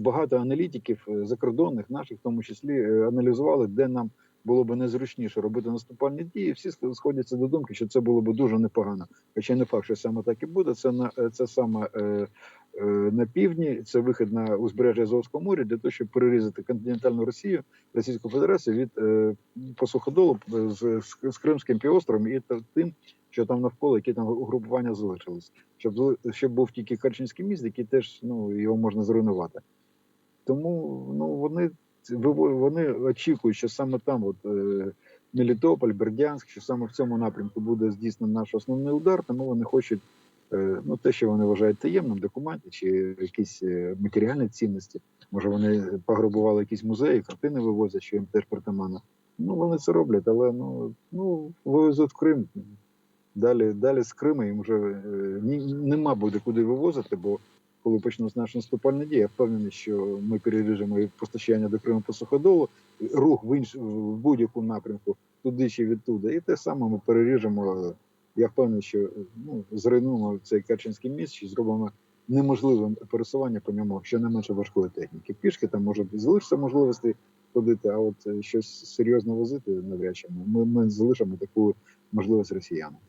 Багато аналітиків е, закордонних, наших в тому числі, е, аналізували, де нам було б незручніше робити наступальні дії. Всі сх- сходяться до думки, що це було б дуже непогано. Хоча не факт, що саме так і буде. Це на е, це саме е, е, на півдні, це вихід на узбережжя Азовського моря для того, щоб перерізати континентальну Росію, Російську Федерацію від е, по з, з, з Кримським півостровом і та- тим, що там навколо, які там угрупування залишились, щоб щоб був тільки Керченський міст, який теж ну його можна зруйнувати. Тому ну вони вони очікують, що саме там, от е, Мелітополь, Бердянськ, що саме в цьому напрямку буде здійснений наш основний удар, тому вони хочуть е, ну те, що вони вважають таємним, документи чи якісь е, матеріальні цінності. Може, вони пограбували якісь музеї, картини вивозять, що їм теж притаманно. Ну вони це роблять, але ну ну вивезуть в Крим. Далі, далі з Криму їм вже е, нема буде куди вивозити, бо коли почнуть наші наступальні дії, я впевнений, що ми переріжемо і постачання до Криму по суходолу, рух в інш в будь-якому напрямку туди чи відтуди. І те саме ми переріжемо. Я впевнений, що ну зруйнуємо цей Керченський міст, чи зробимо неможливим пересування по ньому щонайменше важкої техніки. Пішки там може залишиться можливості ходити, а от е, щось серйозно возити навряд чи ми, ми залишимо таку можливість росіянам.